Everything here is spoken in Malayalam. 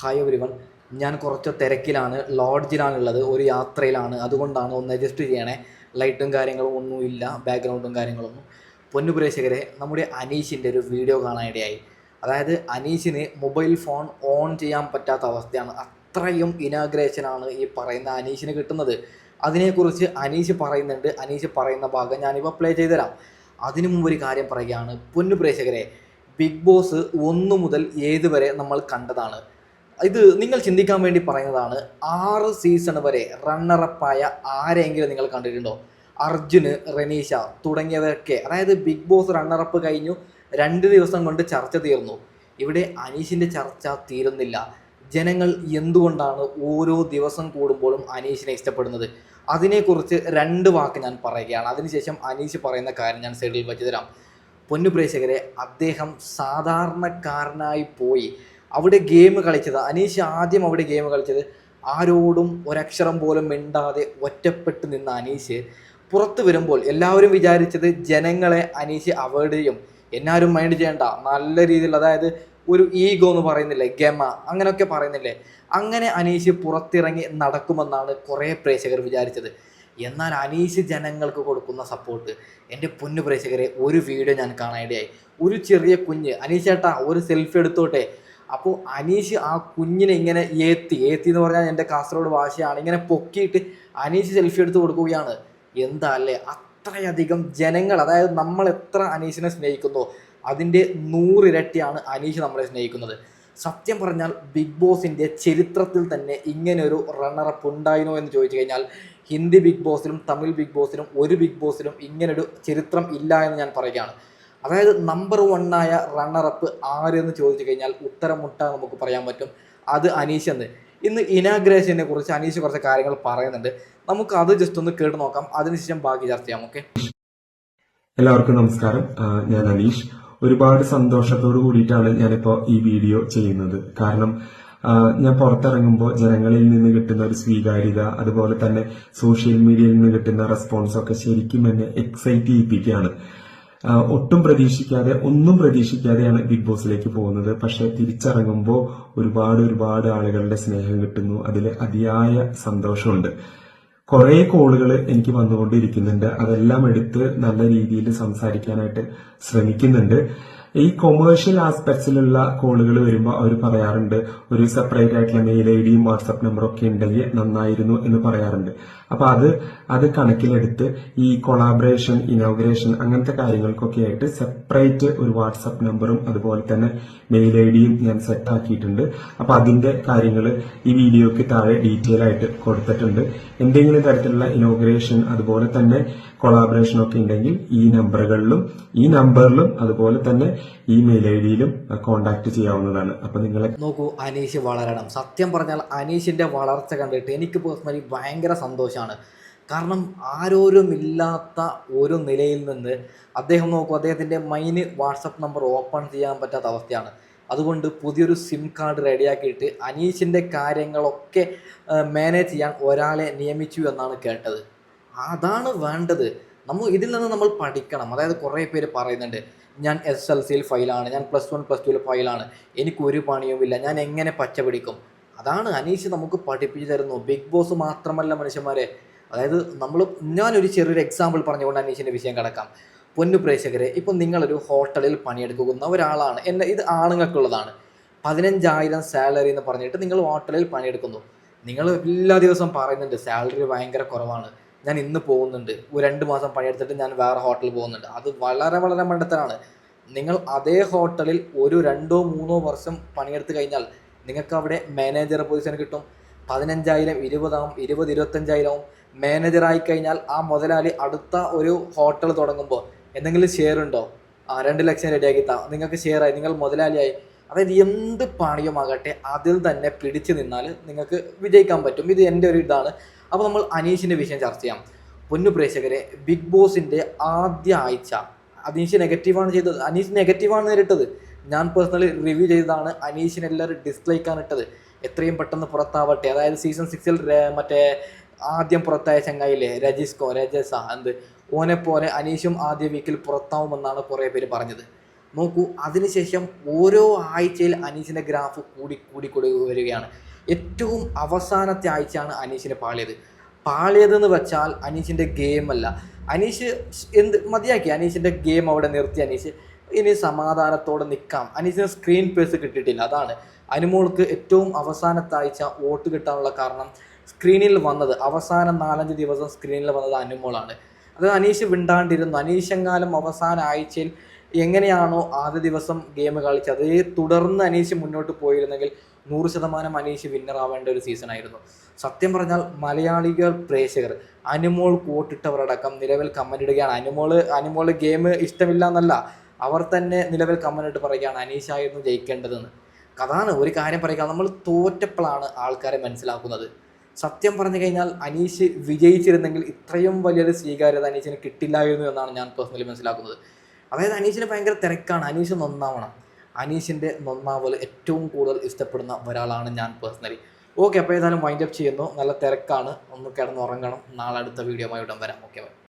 ഹായ് എവരിവൺ ഞാൻ കുറച്ച് തിരക്കിലാണ് ലോഡ്ജിലാണുള്ളത് ഒരു യാത്രയിലാണ്. അതുകൊണ്ടാണ് ഒന്ന് അഡ്ജസ്റ്റ് ചെയ്യണേ. ലൈറ്റും കാര്യങ്ങളും ഒന്നുമില്ല ബാക്ക്ഗ്രൗണ്ടും കാര്യങ്ങളൊന്നും. പൊന്നു പ്രേക്ഷകരെ നമ്മുടെ അനീഷിന്റെ ഒരു വീഡിയോ കാണാനിടയായി അതായത് അനീഷിന് മൊബൈൽ ഫോൺ ഓൺ ചെയ്യാൻ പറ്റാത്ത അവസ്ഥയാണ്. അത്രയും ഇനാഗ്രേഷനാണ് ഈ പറയുന്ന അനീഷിന് കിട്ടുന്നത്. അതിനെക്കുറിച്ച് അനീഷ് പറയുന്നുണ്ട്. അനീഷ് പറയുന്ന ഭാഗം ഞാനിപ്പോൾ പ്ലേ ചെയ്തുതരാം. അതിനു മുമ്പ് ഒരു കാര്യം പറയുകയാണ്. പൊന്നു പ്രേക്ഷകരെ ബിഗ് ബോസ് ഒന്ന് മുതൽ ഏത് വരെ നമ്മൾ കണ്ടതാണ്? ഇത് നിങ്ങൾ ചിന്തിക്കാൻ വേണ്ടി പറയുന്നതാണ് ആറ് സീസൺ വരെ റണ്ണറപ്പായ ആരെങ്കിലും നിങ്ങൾ കണ്ടിട്ടുണ്ടോ? അർജുന് റനീഷ തുടങ്ങിയവരൊക്കെ അതായത് ബിഗ് ബോസ് റണ്ണറപ്പ് കഴിഞ്ഞു. രണ്ട് ദിവസം കൊണ്ട് ചർച്ച തീർന്നു. ഇവിടെ അനീഷിന്റെ ചർച്ച തീരുന്നില്ല. ജനങ്ങൾ എന്തുകൊണ്ടാണ് ഓരോ ദിവസം കൂടുമ്പോഴും അനീഷിനെ ഇഷ്ടപ്പെടുന്നത്? അതിനെക്കുറിച്ച് രണ്ട് വാക്ക് ഞാൻ പറയുകയാണ്. അതിനുശേഷം അനീഷ് പറയുന്ന കാര്യം ഞാൻ സൈഡിൽ വെച്ച് തരാം. പൊന്നു പ്രേക്ഷകരെ അദ്ദേഹം സാധാരണക്കാരനായി പോയി. അവിടെ ഗെയിം കളിച്ചത്. അനീഷ് ആദ്യം അവിടെ ഗെയിം കളിച്ചത് ആരോടും ഒരക്ഷരം പോലും മിണ്ടാതെ ഒറ്റപ്പെട്ട് നിന്ന അനീഷ് പുറത്ത് വരുമ്പോൾ എല്ലാവരും വിചാരിച്ചത് ജനങ്ങളെ അനീഷ് അവോയ്ഡ് ചെയ്യും. എന്നാരും മൈൻഡ് ചെയ്യണ്ട. നല്ല രീതിയിൽ അതായത് ഒരു ഈഗോ എന്ന് പറയുന്നില്ലേ ഗമ അങ്ങനെയൊക്കെ പറയുന്നില്ലേ. അങ്ങനെ അനീഷ് പുറത്തിറങ്ങി നടക്കുമെന്നാണ് കുറേ പ്രേക്ഷകർ വിചാരിച്ചത്. എന്നാൽ അനീഷ് ജനങ്ങൾക്ക് കൊടുക്കുന്ന സപ്പോർട്ട് എന്റെ പൊന്നു പ്രേക്ഷകരെ ഒരു വീഡിയോ ഞാൻ കാണാനിടയായി. ഒരു ചെറിയ കുഞ്ഞ് അനീഷ് ചേട്ടാ ഒരു സെൽഫി എടുത്തോട്ടെ. അപ്പോൾ അനീഷ് ആ കുഞ്ഞിനെ ഇങ്ങനെ ഏത്തി ഏത്തി എന്ന് പറഞ്ഞാൽ എന്റെ കാസർഗോഡ് ഭാഷയാണ് ഇങ്ങനെ പൊക്കിയിട്ട് അനീഷ് സെൽഫി എടുത്ത് കൊടുക്കുകയാണ്. എന്താ അല്ലേ അത്രയധികം ജനങ്ങൾ അതായത് നമ്മൾ എത്ര അനീഷിനെ സ്നേഹിക്കുന്നു? അതിന്റെ നൂറിരട്ടിയാണ് അനീഷ് നമ്മളെ സ്നേഹിക്കുന്നത്. സത്യം പറഞ്ഞാൽ ബിഗ് ബോസിന്റെ ചരിത്രത്തിൽ തന്നെ ഇങ്ങനൊരു റണ്ണറപ്പ് ഉണ്ടായിരുന്നോ എന്ന് ചോദിച്ചു കഴിഞ്ഞാൽ ഹിന്ദി ബിഗ് ബോസിലും തമിഴ് ബിഗ് ബോസിലും ഒരു ബിഗ് ബോസിലും ഇങ്ങനൊരു ചരിത്രം ഇല്ല എന്ന് ഞാൻ പറയുകയാണ്. അതായത് നമ്പർ വണ്ണായ റണ്ണറപ്പ് ആരെന്ന് ചോദിച്ചു കഴിഞ്ഞാൽ ഉത്തരം മുട്ട നമുക്ക് പറയാൻ പറ്റും. അത് അനീഷ് എന്ന്. ഇന്ന് ഇനാഗ്രേഷനെ കുറിച്ച് അനീഷ് കുറച്ച് കാര്യങ്ങൾ പറയുന്നുണ്ട്. നമുക്ക് അത് ജസ്റ്റ് ഒന്ന് കേട്ട് നോക്കാം. അതിനുശേഷം ബാക്കി ചർച്ച ചെയ്യാം. ഓക്കെ എല്ലാവർക്കും നമസ്കാരം. ഞാൻ അനീഷ്. ഒരുപാട് സന്തോഷത്തോട് കൂടിയിട്ടാണ് ഞാനിപ്പോ ഈ വീഡിയോ ചെയ്യുന്നത്. കാരണം ഞാൻ പുറത്തിറങ്ങുമ്പോൾ ജനങ്ങളിൽ നിന്ന് കിട്ടുന്ന ഒരു സ്വീകാര്യത അതുപോലെ തന്നെ സോഷ്യൽ മീഡിയയിൽ നിന്ന് കിട്ടുന്ന റെസ്പോൺസ് ഒക്കെ ശരിക്കും എന്നെ എക്സൈറ്റ് ചെയ്യിപ്പിക്കുകയാണ്. ഒട്ടും പ്രതീക്ഷിക്കാതെ ഒന്നും പ്രതീക്ഷിക്കാതെയാണ് ബിഗ് ബോസിലേക്ക് പോകുന്നത്. പക്ഷെ തിരിച്ചിറങ്ങുമ്പോൾ ഒരുപാട് ഒരുപാട് ആളുകളുടെ സ്നേഹം കിട്ടുന്നു. അതിൽ അതിയായ സന്തോഷമുണ്ട്. കുറെ കോളുകൾ എനിക്ക് വന്നുകൊണ്ടിരിക്കുന്നുണ്ട്. അതെല്ലാം എടുത്ത് നല്ല രീതിയിൽ സംസാരിക്കാനായിട്ട് ശ്രമിക്കുന്നുണ്ട്. ഈ കൊമേഴ്ഷ്യൽ ആസ്പെക്ട്സിലുള്ള കോളുകൾ വരുമ്പോൾ അവർ പറയാറുണ്ട് ഒരു സെപ്പറേറ്റ് ആയിട്ടുള്ള മെയിൽ ഐ ഡിയും വാട്സപ്പ് നമ്പറും ഒക്കെ ഉണ്ടെങ്കിൽ നന്നായിരുന്നു എന്ന് പറയാറുണ്ട്. അപ്പൊ അത് അത് കണക്കിലെടുത്ത് ഈ കൊളാബറേഷൻ ഇനോഗ്രേഷൻ അങ്ങനത്തെ കാര്യങ്ങൾക്കൊക്കെ ആയിട്ട് സെപ്പറേറ്റ് ഒരു വാട്സപ്പ് നമ്പറും അതുപോലെ തന്നെ മെയിൽ ഐ ഡിയും ഞാൻ സെറ്റ് ആക്കിയിട്ടുണ്ട്. അപ്പൊ അതിന്റെ കാര്യങ്ങൾ ഈ വീഡിയോക്ക് താഴെ ഡീറ്റെയിൽ ആയിട്ട് കൊടുത്തിട്ടുണ്ട്. എന്തെങ്കിലും തരത്തിലുള്ള ഇനോഗ്രേഷൻ അതുപോലെ തന്നെ കൊളാബറേഷൻ ഒക്കെ ഉണ്ടെങ്കിൽ ഈ നമ്പറുകളിലും ഈ നമ്പറിലും അതുപോലെ തന്നെ ഈ മെയിൽ ഐ ഡിയിലും കോൺടാക്ട് ചെയ്യാവുന്നതാണ്. അപ്പൊ നിങ്ങൾ നോക്കൂ അനീഷ് വളരണം. സത്യം പറഞ്ഞാൽ അനീഷിന്റെ വളർച്ച കണ്ടിട്ട് എനിക്ക് പേഴ്സണലി ഭയങ്കര സന്തോഷമാണ്. കാരണം ആരോരും ഇല്ലാത്ത ഒരു നിലയിൽ നിന്ന് അദ്ദേഹം നോക്കൂ അദ്ദേഹത്തിന്റെ മൈന് വാട്സപ്പ് നമ്പർ ഓപ്പൺ ചെയ്യാൻ പറ്റാത്ത അവസ്ഥയാണ്. അതുകൊണ്ട് പുതിയൊരു സിം കാർഡ് റെഡിയാക്കിയിട്ട് അനീഷിന്റെ കാര്യങ്ങളൊക്കെ മാനേജ് ചെയ്യാൻ ഒരാളെ നിയമിച്ചു എന്നാണ് കേട്ടത്. അതാണ് വേണ്ടത്. നമ്മൾ ഇതിൽ നിന്ന് നമ്മൾ പഠിക്കണം. അതായത് കുറേ പേര് പറയുന്നുണ്ട് ഞാൻ എസ് എൽ സിയിൽ ഫയലാണ് ഞാൻ പ്ലസ് വൺ പ്ലസ് ടുവിൽ ഫയലാണ് എനിക്ക് ഒരു പണിയുമില്ല ഞാൻ എങ്ങനെ പച്ച പിടിക്കും? അതാണ് അനീഷ് നമുക്ക് പഠിപ്പിച്ചു തരുന്നു ബിഗ് ബോസ് മാത്രമല്ല മനുഷ്യന്മാരെ. അതായത് നമ്മൾ ഞാനൊരു ചെറിയൊരു എക്സാമ്പിൾ പറഞ്ഞുകൊണ്ട് അനീഷിന്റെ വിഷയം കിടക്കാം. പൊന്നു പ്രേക്ഷകരെ ഇപ്പം നിങ്ങളൊരു ഹോട്ടലിൽ പണിയെടുക്കുന്ന ഒരാളാണ്. എന്നെ ഇത് ആണുങ്ങൾക്കുള്ളതാണ്. പതിനഞ്ചായിരം സാലറി എന്ന് പറഞ്ഞിട്ട് നിങ്ങൾ ഹോട്ടലിൽ പണിയെടുക്കുന്നു. നിങ്ങൾ എല്ലാ ദിവസവും പറയുന്നുണ്ട് സാലറി ഭയങ്കര കുറവാണ്. ഞാൻ ഇന്ന് പോകുന്നുണ്ട്. ഒരു രണ്ട് മാസം പണിയെടുത്തിട്ട് ഞാൻ വേറെ ഹോട്ടലിൽ പോകുന്നുണ്ട്. അത് വളരെ വളരെ മണ്ടത്തരാണ്. നിങ്ങൾ അതേ ഹോട്ടലിൽ ഒരു രണ്ടോ മൂന്നോ വർഷം പണിയെടുത്ത് കഴിഞ്ഞാൽ നിങ്ങൾക്ക് അവിടെ മാനേജർ പൊസിഷൻ കിട്ടും. പതിനഞ്ചായിരം ഇരുപതാവും ഇരുപത് ഇരുപത്തഞ്ചായിരവും മാനേജറായി കഴിഞ്ഞാൽ ആ മുതലാളി അടുത്ത ഒരു ഹോട്ടൽ തുടങ്ങുമ്പോൾ എന്തെങ്കിലും ഷെയർ ഉണ്ടോ? ആ രണ്ട് ലക്ഷം റെഡിയാക്കി താ. നിങ്ങൾക്ക് ഷെയറായി നിങ്ങൾ മുതലാളിയായി. അതായത് എന്ത് പണിയുമാകട്ടെ അതിൽ തന്നെ പിടിച്ചു നിന്നാൽ നിങ്ങൾക്ക് വിജയിക്കാൻ പറ്റും. ഇത് എന്റെ ഒരു ഇതാണ്. അപ്പോൾ നമ്മൾ അനീഷിന്റെ വിഷയം ചർച്ച ചെയ്യാം. പൊന്നു പ്രേക്ഷകരെ ബിഗ് ബോസിന്റെ ആദ്യ ആഴ്ച. അനീഷ് നെഗറ്റീവാണ് ചെയ്തത്. അനീഷ് നെഗറ്റീവാണ് നേരിട്ടത്. ഞാൻ പേഴ്സണലി റിവ്യൂ ചെയ്തതാണ്. അനീഷിന് ഡിസ്ലൈക്ക് ആണ് ഇട്ടത്. എത്രയും പെട്ടെന്ന് പുറത്താവട്ടെ. അതായത് സീസൺ സിക്സിൽ മറ്റേ ആദ്യം പുറത്തായ ചങ്ങായില്ലേ രജിസ്കോ രജസ എന്ത്? ഓനെ പോലെ അനീഷും ആദ്യ വീക്കിൽ പുറത്താവുമെന്നാണ് കുറേ പേര് പറഞ്ഞത്. നോക്കൂ അതിനുശേഷം ഓരോ ആഴ്ചയിൽ അനീഷിന്റെ ഗ്രാഫ് കൂടി കൂടി കൂടി വരികയാണ്. ഏറ്റവും അവസാനത്തെ ആഴ്ചയാണ് അനീഷിനെ പാളിയത്. പാളിയതെന്ന് വെച്ചാൽ അനീഷിന്റെ ഗെയിം അല്ല. അനീഷ് എന്ത് മതിയാക്കി? അനീഷിന്റെ ഗെയിം അവിടെ നിർത്തി അനീഷ്. ഇനി സമാധാനത്തോടെ നിൽക്കാം അനീഷിന് സ്ക്രീൻ പേസ് കിട്ടിയിട്ടില്ല. അതാണ്. അനുമോൾക്ക് ഏറ്റവും അവസാനത്തെ ആഴ്ച വോട്ട് കിട്ടാനുള്ള കാരണം സ്ക്രീനിൽ വന്നത്. അവസാന നാലഞ്ച് ദിവസം സ്ക്രീനിൽ വന്നത് അനുമോളാണ്. അത് അനീഷ് വിണ്ടാണ്ടിരുന്നു അനീഷെങ്ങാലും അവസാന ആഴ്ചയിൽ എങ്ങനെയാണോ ആദ്യ ദിവസം ഗെയിം കളിച്ചത്. അതേ തുടർന്ന് അനീഷ് മുന്നോട്ട് പോയിരുന്നെങ്കിൽ നൂറ് ശതമാനം അനീഷ് വിന്നർ ആവേണ്ട ഒരു സീസൺ ആയിരുന്നു. സത്യം പറഞ്ഞാൽ മലയാളികൾ പ്രേക്ഷകർ അനുമോൾ കൂട്ടിട്ടവരടക്കം നിലവിൽ കമന്റ് ഇടുകയാണ്. അനുമോൾ അനുമോൾ ഗെയിം ഇഷ്ടമില്ല എന്നല്ല അവർ തന്നെ നിലവിൽ കമന്റ് ഇട്ട് അനീഷ് അനീഷായിരുന്നു ജയിക്കേണ്ടതെന്ന്. അതാണ് ഒരു കാര്യം പറയുക. നമ്മൾ തോറ്റപ്പോഴാണ് ആൾക്കാരെ മനസ്സിലാക്കുന്നത്. സത്യം പറഞ്ഞു കഴിഞ്ഞാൽ അനീഷ് വിജയിച്ചിരുന്നെങ്കിൽ ഇത്രയും വലിയൊരു സ്വീകാര്യത അനീഷിന് കിട്ടില്ലായിരുന്നു എന്നാണ് ഞാൻ പേഴ്സണലി മനസ്സിലാക്കുന്നത്. അതായത് അനീഷിന് ഭയങ്കര തിരക്കാണ്. അനീഷ് നന്നാവണം. അനീഷിന്റെ നന്നാവൽ ഏറ്റവും കൂടുതൽ ഇഷ്ടപ്പെടുന്ന ഒരാളാണ് ഞാൻ പേഴ്സണലി ഓക്കെ അപ്പോൾ ഏതായാലും വൈൻഡപ്പ് ചെയ്യുന്നു. നല്ല തിരക്കാണ്. ഒന്ന് കിടന്നുറങ്ങണം. നാളെ അടുത്ത വീഡിയോ ആയിട്ട് വരാം. ഓക്കെ